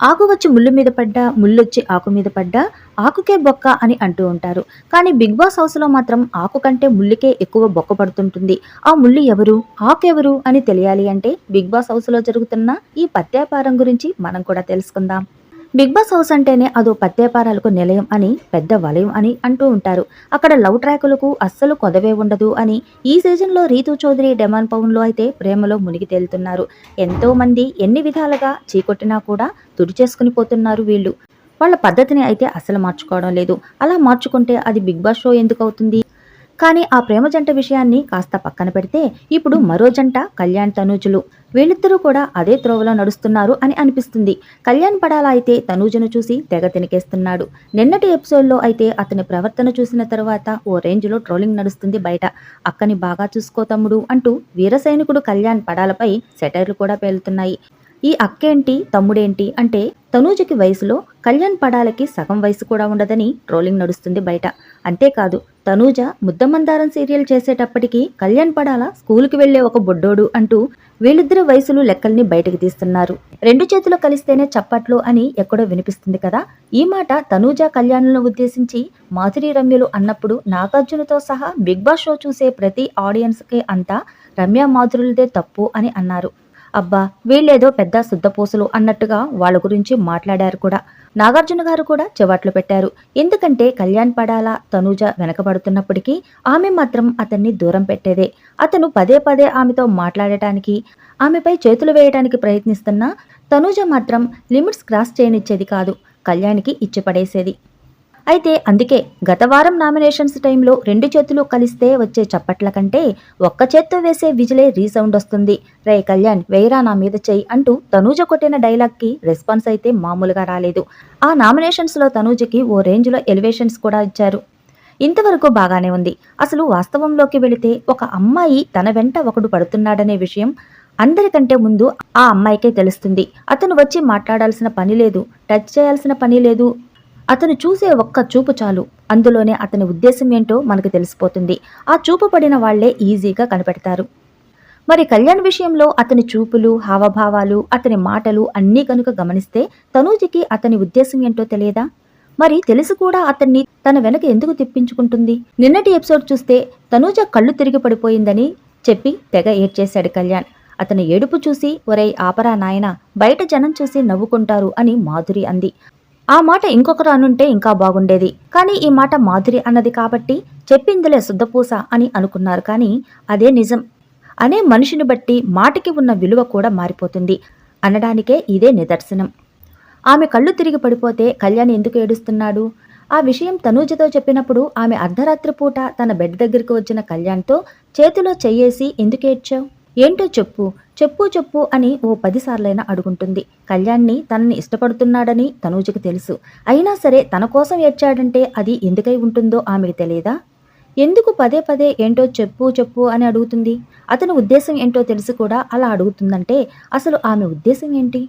ఆకు వచ్చి ముళ్ళు మీద పడ్డా ముళ్ళొచ్చి ఆకు మీద పడ్డా ఆకుకే బొక్క అని అంటూ ఉంటారు. కానీ బిగ్ బాస్ హౌస్లో మాత్రం ఆకు కంటే ముళ్ళుకే ఎక్కువ బొక్క పడుతుంటుంది. ఆ ముళ్ళు ఎవరు ఆకు ఎవరు అని తెలియాలి అంటే బిగ్ బాస్ హౌస్లో జరుగుతున్న ఈ పత్యాపారం గురించి మనం కూడా తెలుసుకుందాం. బిగ్ బాస్ హౌస్ అంటేనే అదో పత్తేపారాలకు నిలయం అని పెద్ద వలయం అని అంటూ ఉంటారు. అక్కడ లవ్ ట్రాకులకు అస్సలు కొదవే ఉండదు అని ఈ సీజన్లో రీతు చౌదరి డెమాన్ పవన్లో అయితే ప్రేమలో మునిగి తేలుతున్నారు. ఎంతో మంది ఎన్ని విధాలుగా చీకొట్టినా కూడా తుడిచేసుకుని పోతున్నారు వీళ్ళు. వాళ్ళ పద్ధతిని అయితే అసలు మార్చుకోవడం లేదు. అలా మార్చుకుంటే అది బిగ్ బాస్ షో ఎందుకు అవుతుంది? కానీ ఆ ప్రేమ జంట విషయాన్ని కాస్త పక్కన పెడితే ఇప్పుడు మరో జంట కళ్యాణ్ తనూజులు. వీళ్ళిద్దరూ కూడా అదే త్రోవలో నడుస్తున్నారు అని అనిపిస్తుంది. కళ్యాణ్ పడాల అయితే తనూజను చూసి తెగ తినికేస్తున్నాడు. నిన్నటి ఎపిసోడ్లో అయితే అతని ప్రవర్తన చూసిన తర్వాత ఓ రేంజ్లో ట్రోలింగ్ నడుస్తుంది బయట. అక్కని బాగా చూసుకో తమ్ముడు అంటూ వీరసైనికుడు కళ్యాణ్ పడాలపై సెటైర్లు కూడా పేలుతున్నాయి. ఈ అక్కేంటి? తమ్ముడేంటి? అంటే తనూజకి వయసులో కళ్యాణ్ పడాలకి సగం వయసు కూడా ఉండదని ట్రోలింగ్ నడుస్తుంది బయట. అంతేకాదు తనూజ ముద్దమందారం సీరియల్ చేసేటప్పటికి కళ్యాణ్ పడాల స్కూల్కి వెళ్ళే ఒక బొడ్డోడు అంటూ వీళ్ళిద్దరి వయసులు లెక్కల్ని బయటకు తీస్తున్నారు. రెండు చేతులు కలిస్తేనే చప్పట్లు అని ఎక్కడో వినిపిస్తుంది కదా? ఈ మాట తనూజ కళ్యాణ్లను ఉద్దేశించి మాధురి రమ్యలు అన్నప్పుడు నాగార్జునతో సహా బిగ్ బాస్ షో చూసే ప్రతి ఆడియన్స్కి అంతా రమ్య మాధురులదే తప్పు అని అన్నారు. అబ్బా వీళ్ళేదో పెద్ద శుద్ధపూసలు అన్నట్టుగా వాళ్ళ గురించి మాట్లాడారు కూడా. నాగార్జున గారు కూడా చెవాట్లు పెట్టారు. ఎందుకంటే కళ్యాణ్ పడాల తనూజ వెనకబడుతున్నప్పటికీ ఆమె మాత్రం అతన్ని దూరం పెట్టేదే. అతను పదే పదే ఆమెతో మాట్లాడటానికి ఆమెపై చేతులు వేయడానికి ప్రయత్నిస్తున్నా తనూజ మాత్రం లిమిట్స్ క్రాస్ చేయనిచ్చేది కాదు. కళ్యాణ్కి ఇచ్చి పడేసేది అయితే అందుకే గత వారం నామినేషన్స్ టైంలో రెండు చేతులు కలిస్తే వచ్చే చప్పట్ల కంటే ఒక్క చేత్తో వేసే విజిలే రీసౌండ్ వస్తుంది. రే కళ్యాణ్ వేయరా నా మీద చెయ్యి అంటూ తనూజ కొట్టిన డైలాగ్కి రెస్పాన్స్ అయితే మామూలుగా రాలేదు. ఆ నామినేషన్స్లో తనూజకి ఓ రేంజ్లో ఎలివేషన్స్ కూడా ఇచ్చారు. ఇంతవరకు బాగానే ఉంది. అసలు వాస్తవంలోకి వెళితే ఒక అమ్మాయి తన వెంట ఒకడు పడుతున్నాడనే విషయం అందరికంటే ముందు ఆ అమ్మాయికే తెలుస్తుంది. అతను వచ్చి మాట్లాడాల్సిన పని లేదు టచ్ చేయాల్సిన పని లేదు అతను చూసే ఒక్క చూపు చాలు. అందులోనే అతని ఉద్దేశం ఏంటో మనకు తెలిసిపోతుంది. ఆ చూపు పడిన వాళ్ళే ఈజీగా కనిపెడతారు. మరి కళ్యాణ్ విషయంలో అతని చూపులు హావభావాలు అతని మాటలు అన్నీ కనుక గమనిస్తే తనూజికి అతని ఉద్దేశం ఏంటో తెలియదా? మరి తెలిసి కూడా అతన్ని తన వెనక ఎందుకు తిప్పించుకుంటుంది? నిన్నటి ఎపిసోడ్ చూస్తే తనూజ కళ్ళు తిరిగి పడిపోయిందని చెప్పి తెగ ఏడ్చేశాడు కళ్యాణ్. అతని ఏడుపు చూసి ఒరై ఆపరా నాయన బయట జనం చూసి నవ్వుకుంటారు అని మాధురి అంది. ఆ మాట ఇంకొకరు అనుంటే ఇంకా బాగుండేది. కానీ ఈ మాట మాధురి అన్నది కాబట్టి చెప్పిందిలే శుద్ధపూస అని అనుకున్నారు. కానీ అదే నిజం. అనే మనిషిని బట్టి మాటకి ఉన్న విలువ కూడా మారిపోతుంది అనడానికే ఇదే నిదర్శనం. ఆమె కళ్ళు తిరిగి పడిపోతే కళ్యాణ్ ఎందుకు ఏడుస్తున్నాడు? ఆ విషయం తనూజతో చెప్పినప్పుడు ఆమె అర్ధరాత్రి పూట తన బెడ్ దగ్గరికి వచ్చిన కళ్యాణ్తో చేతిలో చెయ్యేసి ఎందుకు ఏడ్చావు? ఏంటో చెప్పు చెప్పు చెప్పు అని ఓ పదిసార్లైనా అడుగుంటుంది. కళ్యాణ్ని తనని ఇష్టపడుతున్నాడని తనూజకి తెలుసు. అయినా సరే తన కోసం ఏడ్చాడంటే అది ఎందుకై ఉంటుందో ఆమెకు తెలియదా ఎందుకు పదే పదే ఏంటో చెప్పు చెప్పు అని అడుగుతుంది? అతని ఉద్దేశం ఏంటో తెలిసి కూడా అలా అడుగుతుందంటే అసలు ఆమె ఉద్దేశం ఏంటి?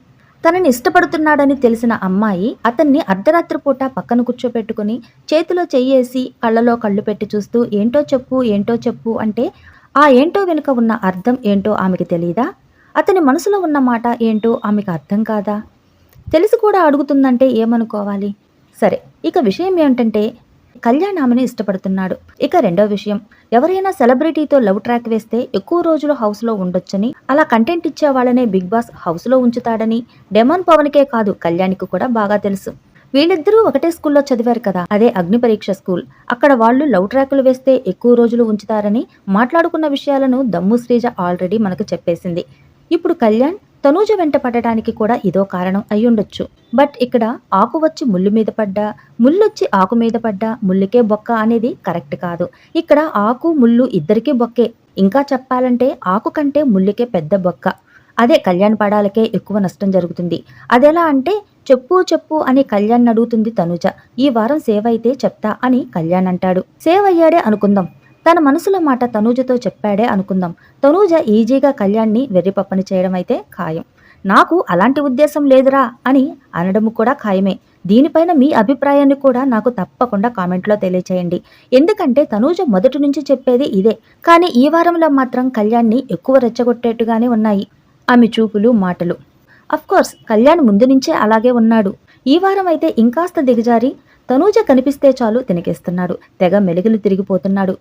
తనని ఇష్టపడుతున్నాడని తెలిసిన అమ్మాయి అతన్ని అర్ధరాత్రి పూట పక్కన కూర్చోపెట్టుకుని చేతిలో చెయ్యేసి కళ్ళలో కళ్ళు పెట్టి చూస్తూ ఏంటో చెప్పు ఏంటో చెప్పు అంటే ఆ ఏంటో వెనుక ఉన్న అర్థం ఏంటో ఆమెకి తెలియదా అతని మనసులో ఉన్న మాట ఏంటో ఆమెకు అర్థం కాదా? తెలిసి కూడా అడుగుతుందంటే ఏమనుకోవాలి? సరే ఇక విషయం ఏమిటంటే కళ్యాణ్ ఆమెను ఇష్టపడుతున్నాడు. ఇక రెండో విషయం ఎవరైనా సెలబ్రిటీతో లవ్ ట్రాక్ వేస్తే ఎక్కువ రోజులు హౌస్లో ఉండొచ్చని అలా కంటెంట్ ఇచ్చే వాళ్ళనే బిగ్ బాస్ హౌస్లో ఉంచుతాడని డెమాన్ పవన్కే కాదు కళ్యాణ్కి కూడా బాగా తెలుసు. వీళ్ళిద్దరూ ఒకటే స్కూల్లో చదివారు కదా అదే అగ్ని పరీక్ష స్కూల్. అక్కడ వాళ్ళు లవ్ ట్రాకులు వేస్తే ఎక్కువ రోజులు ఉంచుతారని మాట్లాడుకున్న విషయాలను దమ్ము శ్రీజ ఆల్రెడీ మనకు చెప్పేసింది. ఇప్పుడు కళ్యాణ్ తనూజ వెంట పడటానికి కూడా ఇదో కారణం అయ్యుండొచ్చు. బట్ ఇక్కడ ఆకు వచ్చి ముళ్ళు మీద పడ్డా ముళ్ళొచ్చి ఆకు మీద పడ్డా ముళ్ళుకే బొక్క అనేది కరెక్ట్ కాదు. ఇక్కడ ఆకు ముళ్ళు ఇద్దరికీ బొక్కే. ఇంకా చెప్పాలంటే ఆకు కంటే ముళ్ళుకే పెద్ద బొక్క. అదే కళ్యాణ్ పడాలకే ఎక్కువ నష్టం జరుగుతుంది. అదెలా అంటే చెప్పు చెప్పు అని కళ్యాణ్ అడుగుతుంది తనుజ. ఈ వారం సేవ్ అయితే చెప్తా అని కళ్యాణ్ అంటాడు. సేవ్ అయ్యాడే అనుకుందాం. తన మనసులో మాట తనూజతో చెప్పాడే అనుకుందాం. తనూజ ఈజీగా కళ్యాణ్ని వెర్రిపప్పని చేయడం అయితే ఖాయం. నాకు అలాంటి ఉద్దేశం లేదురా అని అనడం కూడా ఖాయమే. దీనిపైన మీ అభిప్రాయాన్ని కూడా నాకు తప్పకుండా కామెంట్లో తెలియచేయండి. ఎందుకంటే తనూజ మొదటి నుంచి చెప్పేది ఇదే. కానీ ఈ వారంలో మాత్రం కళ్యాణ్ని ఎక్కువ రెచ్చగొట్టేట్టుగానే ఉన్నాయి. ఆమె చూపులు మాటలు. కోర్స్ కళ్యాణ్ ముందు నుంచే అలాగే ఉన్నాడు. ఈ వారం అయితే ఇంకాస్త దిగజారి తనూజ కనిపిస్తే చాలు తినికేస్తున్నాడు. తెగ మెలుగులు తిరిగిపోతున్నాడు.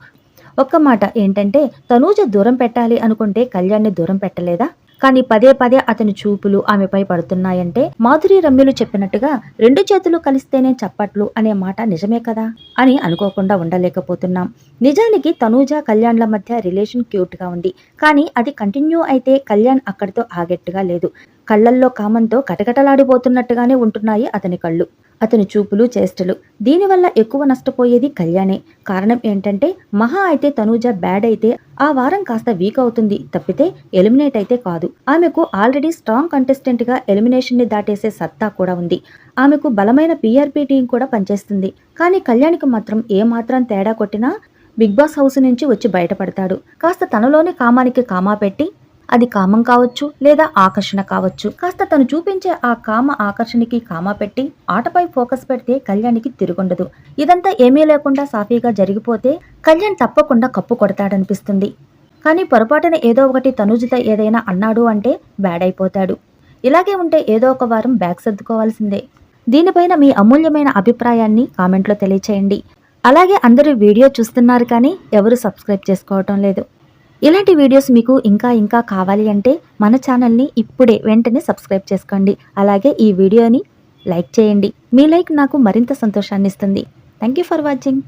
ఒక్క మాట ఏంటంటే తనూజ దూరం పెట్టాలి అనుకుంటే కళ్యాణ్ని దూరం పెట్టలేదా? కానీ పదే పదే అతని చూపులు ఆమెపై పడుతున్నాయంటే మాధురి రమ్యులు చెప్పినట్టుగా రెండు చేతులు కలిస్తేనే చప్పట్లు అనే మాట నిజమే కదా? అని అనుకోకుండా ఉండలేకపోతున్నాం. నిజానికి తనూజ కళ్యాణ్ల మధ్య రిలేషన్ క్యూట్గా ఉంది. కానీ అది కంటిన్యూ అయితే కళ్యాణ్ అక్కడితో ఆగేట్టుగా లేదు. కళ్ళల్లో కామంతో కటకటలాడిపోతున్నట్టుగానే ఉంటున్నాయి అతని కళ్ళు అతని చూపులు చేష్టలు. దీనివల్ల ఎక్కువ నష్టపోయేది కళ్యాణే. కారణం ఏంటంటే మహా అయితే తనూజ బ్యాడ్ అయితే ఆ వారం కాస్త వీక్ అవుతుంది. తప్పితే ఎలిమినేట్ అయితే కాదు. ఆమెకు ఆల్రెడీ స్ట్రాంగ్ కంటెస్టెంట్గా ఎలిమినేషన్ని దాటేసే సత్తా కూడా ఉంది. ఆమెకు బలమైన పీఆర్పీ టీం కూడా పనిచేస్తుంది. కానీ కళ్యాణ్కి మాత్రం ఏ మాత్రం తేడా కొట్టినా బిగ్ బాస్ హౌస్ నుంచి వచ్చి బయటపడతాడు. కాస్త తనలోని కామానికి కామా పెట్టి అది కామం కావచ్చు లేదా ఆకర్షణ కావచ్చు. కాస్త తను చూపించే ఆ కామ ఆకర్షణకి కామా పెట్టి ఆటపై ఫోకస్ పెడితే కళ్యాణ్కి తిరుగుండదు. ఇదంతా ఏమీ లేకుండా సాఫీగా జరిగిపోతే కళ్యాణ్ తప్పకుండా కప్పు కొడతాడనిపిస్తుంది. కానీ పొరపాటున ఏదో ఒకటి తనుజుత ఏదైనా అన్నాడు అంటే బ్యాడ్ అయిపోతాడు. ఇలాగే ఉంటే ఏదో ఒక వారం బ్యాగ్ సర్దుకోవాల్సిందే. దీనిపైన మీ అమూల్యమైన అభిప్రాయాన్ని కామెంట్లో తెలియచేయండి. అలాగే అందరూ వీడియో చూస్తున్నారు కానీ ఎవరు సబ్స్క్రైబ్ చేసుకోవటం లేదు. ఇలాంటి వీడియోస్ మీకు ఇంకా ఇంకా కావాలి అంటే మన ఛానల్ని ఇప్పుడే వెంటనే సబ్స్క్రైబ్ చేసుకోండి. అలాగే ఈ వీడియోని లైక్ చేయండి. మీ లైక్ నాకు మరింత సంతోషాన్ని ఇస్తుంది. Thank you for watching